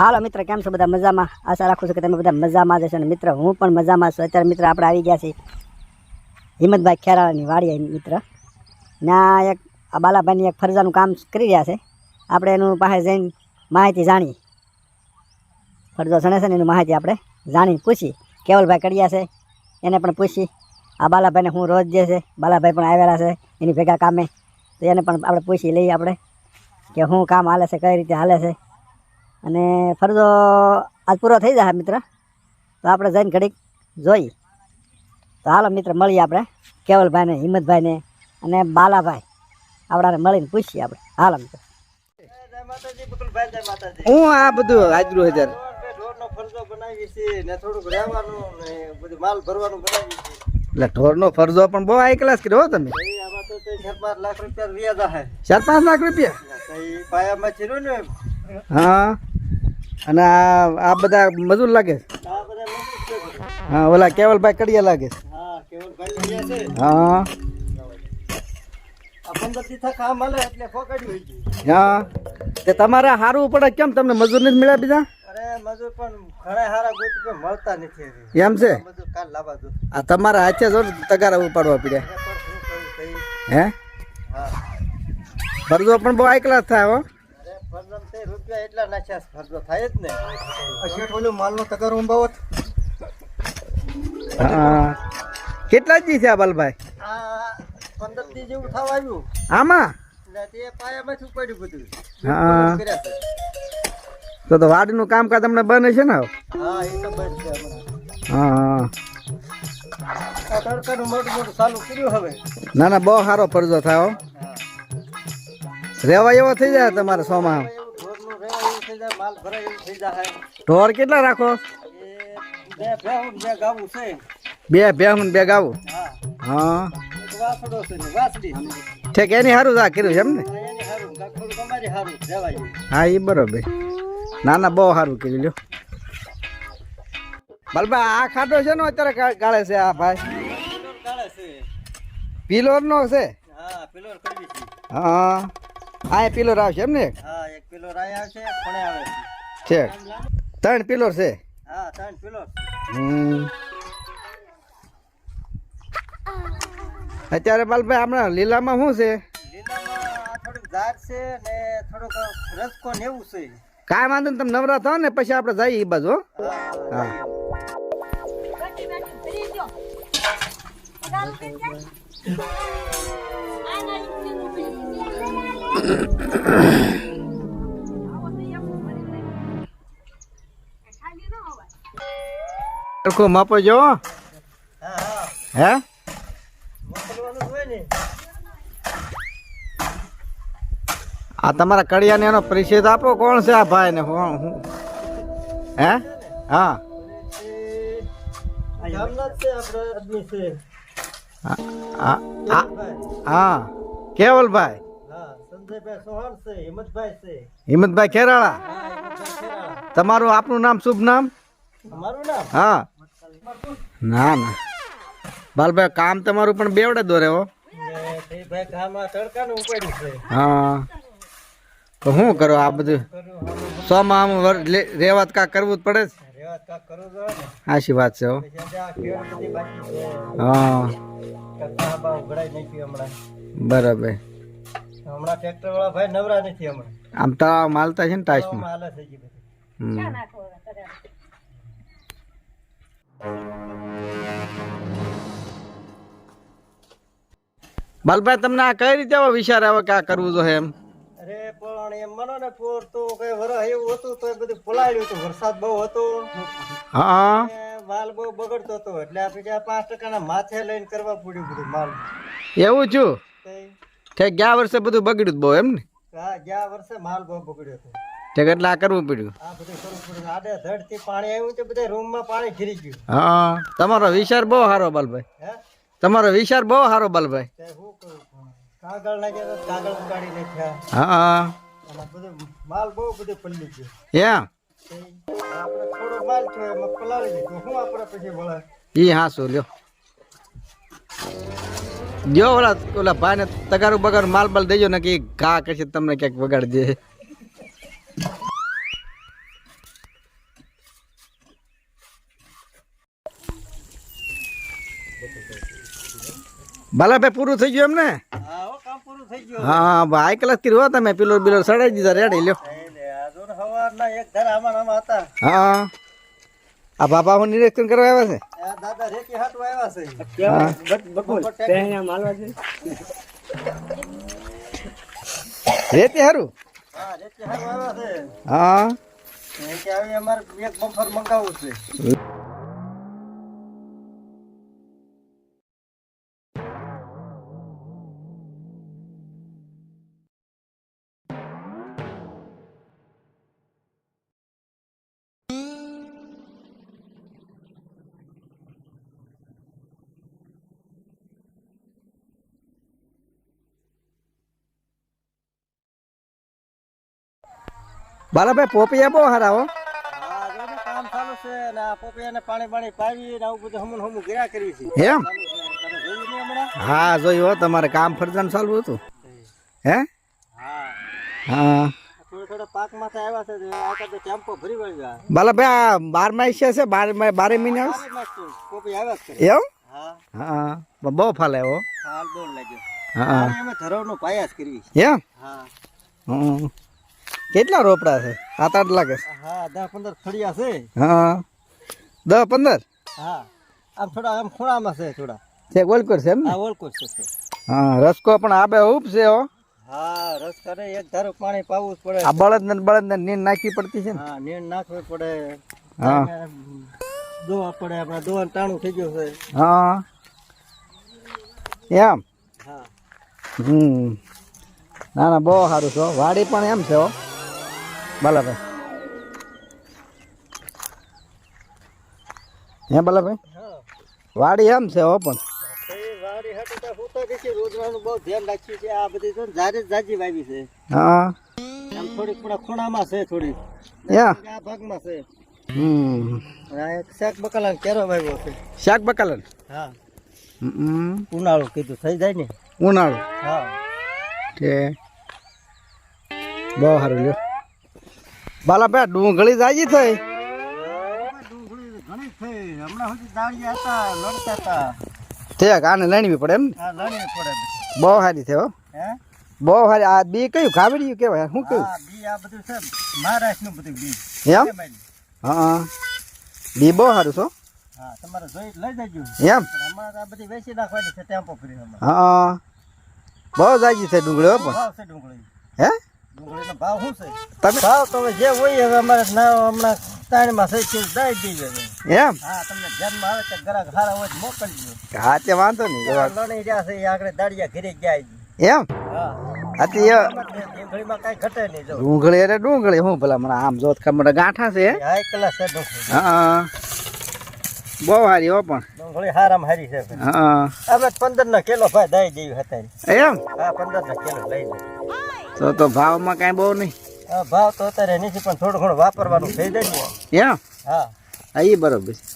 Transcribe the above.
હાલો મિત્ર, કેમ છો બધા મજામાં? આશા રાખું છું કે તમે બધા મજામાં જશો અને મિત્ર, હું પણ મજામાં છું. અત્યારે મિત્ર આપણે આવી ગયા છીએ હિંમતભાઈ ખેરાળાની વાડી મિત્ર. ના, એક આ બાલાભાઈની એક ફરજાનું કામ કરી રહ્યા છે. આપણે એનું પાસે જઈને માહિતી જાણીએ. ફરજો જણે છે ને એની માહિતી આપણે જાણી પૂછી કેવલભાઈ કડિયા છે? એને પણ પૂછી આ બાલાભાઈને હું રોજ જે છે, બાલાભાઈ પણ આવેલા છે એની ભેગા કામે. તો એને પણ આપણે પૂછી લઈએ આપણે કે શું કામ હાલે છે, કઈ રીતે હાલે છે. અને ફરજો આજ પૂરો થઈ જશે મિત્ર. તો આપણે જઈને ઘડીક જોઈ. તો હાલો મિત્ર મળીએ આપણે. કેવલભાઈને હિંમતભાઈને અને બાલાભાઈ. આપણાને મળીને પૂછીએ આપણે. હાલો મિત્ર. હું આ બધું હાજરું હજાર. ઢોરનો ફરજો બનાવી છે ને થોડુંક રહેવાનું ને બધું માલ ભરવાનું એટલે ઢોરનો ફરજો પણ બહુ હાઈ ક્લાસ કર્યો હો તમે. ચાર પાંચ લાખ રૂપિયા. હે. અને આ આ બધા મજૂર લાગે. હા ઓલા કેવલભાઈ કડિયા લાગે હા કેવલભાઈ હા. તે તમારે સારું પડે કેમ તમને મજૂર નથી મળ્યા બીજા? અરે મજૂર પણ ઘણા હારા મળતા નથી એમ છે? આ તમારા હાથે જો તગારા ઉપાડવા પડ્યા. હે ફરજો પણ બહુ એકલા થાય હો. એટલા નાખ્યા ખર્ચો ફરજો થાય જ ને. આ શેઠ ઓલું માલનો તગારો અંબાવત. હા કેટલા જી છે આ બાલભાઈ? આ પંદર દી જેવું થવા આવ્યું. આમાં? એટલે તે બધું. હા. તો તો વાડીનું કામકાજ તમને બને છે ને હા એ તો બંધ છે હમણાં. હા તડકાનું મોટું મોટું ચાલુ કર્યું હવે. ના ના બહુ સારો ફરજો થયો. હો. રેવા એવો થઈ જાય તમારે સોમાં એવું ઢોરનું રહેવા એવું થઈ જાય માલ ભરાય એવું થઈ જાય ઢોર કેટલા રાખો? બે ભેહું બે ગાવું છે. બે ભેહું બે ગાવું? હા. હા. વાસડો છે ને વાસડી. ઠીક એની સારું જા કર્યું છે એમ ને હા. હા એ બરોબર. ના ના બહુ સારું કર્યું લ્યો. બલબા આ ખાડો છે ને અત્યારે ગાળે છે આ ભાઈ? પિલોર નો હા છે. હા. આ એક પિલર આવશે એમ ને? હા એક પિલર આયા છે પણ આવે છે. ત્રણ પિલર છે? હા ત્રણ પિલર હમ. અત્યારે બાલભાઈ હમણાં લીલામાં શું છે? લીલામાં થોડુંક ઝાડ છે ને થોડોક રસકો ને એવું છે. કાંઈ વાંધો નહીં તમે નવરા થાવ ને પછી આપણે જઈએ એ બાજુ હા. હા. સરખું માપો જો. હા? હા હે આ તમારા કડિયાને એનો પરિચય આપો, કોણ છે આ ભાઈ ને કોણ હે. હા? આ- કેવલભાઈ. હિંમતભાઈ ખેરાળા. તમારું આપનું નામ શુભ નામ? હા. ના ના. બાલભાઈ કામ તમારું પણ બેવડે દોરે હો. છે. હા. તો શું કરો આ બધું? સો માં આમ રેવાત કા કરવું જ પડે ને. આશી વાત છે હો. છે. બરાબર. હમણાં ટ્રેક્ટર વાળા ભાઈ નવરા નથી હમણાં. આમ તળાવ માલતા છે ને ટાઈસમાં હાલે થઈ ગઈ બધી બાલભાઈ તમને આ કઈ રીતે વિચાર આવે કે આ કરવું જોઈએ એમ? અરે પણ એમ મનો ને પોર તો કઈ વરસ એવું હતું તો એ બધું ફોલાયેલું હતું. વરસાદ બહુ હતો. હા. માલ બહુ બગડતો હતો. એટલે આપણે પાંચ ટકાના માથે લઈને કરવા પડ્યું બધું માલ. એવું છું? ઠેક ગયા વર્ષે બધું બગડ્યું બહુ એમ ને? હા ગયા વર્ષે માલ બહુ બગડ્યો હતો. તે કેટલા કરવું પડ્યું? આ બધું કરવું પડ્યું. આડે ધડથી પાણી આવ્યું તે બધા રૂમમાં પાણી ઘીરી ગયું. હા તમારો વિચાર બહુ સારો બાલભાઈ. હે? તમારો વિચાર બહુ સારો બાલભાઈ. તે શું કરું કાગળ લાગે તો કાગળ ઉગાડી નાખ્યા. હા. અને બધું માલ બહુ બધું પલ્લી ગયો. એમ? તે આપણે થોડો માલ છે એમાં પલાળી દીધું. શું આપણે પછી વળે ઈ હાસું લ્યો. જો ઓલા ઓલા ભાઈને તગારું બગારું માલ બાલ દેજો ને કે ઘા કરશે તમને ક્યાંક વગાડજે. ભાઈ પૂરું થઈ ગયું એમને? હા ભાઈ કલાકથી રહ્યા તમે પિલોર બિલોર સડાઈ દીધા રેડી લ્યો. હા. આ બાપા હું નિરીક્ષણ કરવા આવ્યા છે? દાદા રેતી હાટવા આવ્યા હા. છે? રેતી હારું? હા રેતી આવ્યા છે. હા. કે આવી અમારે એક બફર મંગાવવું છે. બાલાભાઈ પોપિયા બહુ હારા હો. કામ ચાલુ છે ને આ પોપિયાને પાણી પાણી પાવી ને આવું બધું હમું હમું ગિરા કરી છે. એમ? હા જોયું હો તમારે કામ ફરજાન ચાલુ હતું. હે? હા. હા. થોડા થોડા પાકમાંથી આવ્યા છે આ કાંતો ટેમ્પો ભરી વળ્યા બાલાભાઈ આ બાર માસ છે બાર બારે મહિને એમ હા બહુ ફાલે લાગ્યો. હા. ધરવનો પાયાસ કરવી એમ? હા. કેટલા રોપડા છે? સાત આઠ લાગે હા દસ પંદર ફળિયા છે. હા. દસ પંદર? હા. આમ થોડા આમ ખૂણામાં છે થોડા. છે ગોલકોર છે એમ હા ઓળખો છે. હા રસકો પણ આબે ઉપ છે હો. હા રસકો ને એક ધારો પાણી પાવું જ પડે. આ બળદ ને બળદ ને નીંદ નાખી પડતી છે ને? હા નીણ નાખવી પડે. હા. દોવા પડે આપણે દોવાનું ટાણું થઈ ગયું છે. હા. એમ? હા. હમ. ના ના બહુ સારું છે વાડી પણ એમ છે હો. બાલાભાઈ. હે બાલાભાઈ? વાડી એમ છે હો પણ. વાડી તો હું. તો દેખી રોજવાનું બહુ ધ્યાન રાખ્યું છે આ બધી તો જારે જ જાજી વાવી છે હા આમ થોડીક થોડા ખૂણામાં છે થોડી યા. આ ભાગમાં છે હમ. અને આ એક શાક બકાલા કેરો વાવ્યો છે શાક બકાલન? હા હમ. ઉનાળો. કીધું થઈ જાય ને ઉનાળો હા બહુ સારું લ્યો. બાલાભાઈ ડુંગળી જાજી થઈ. આને લણવી પડે એમ પડે બહુ સારી છે હો. બહુ સારી આ બી કયું? ખાવડ્યું કેવાય શું કયું? બી હા બી બહુ સારું છો હા. બહુ જાજી છે ડુંગળી હો પણ. છે ડુંગળી હે? ભાવ શું છે? તમે ભાવ તો જે હોય હવે અમારે ના હમણાં તાણીમાં થઈ છે દઈ હવે એમ? હા તમને જેમ આવે તો ગ્રાહક હોય મોકલજો. હા તે વાંધો નહીં લણી રહ્યા છે આગળ દાડિયા ઘરે જાય. એમ? ડુંગળી એટલે ડુંગળી હું ભલા મને આમ જોત ખબર ગાંઠા છે હા? બહુ હારી હો પણ. ડુંગળી હારામ હારી છે હા અમે પંદર ના કિલો ભાઈ દઈ દેવી હતા એમ? હા પંદર ના કિલો લઈ લે. તો તો ભાવમાં કાંઈ બહુ નહીં. ભાવ તો અત્યારે નથી પણ થોડું ઘણું વાપરવાનું થઈ જાય ને. હા. હા એ બરોબર છે.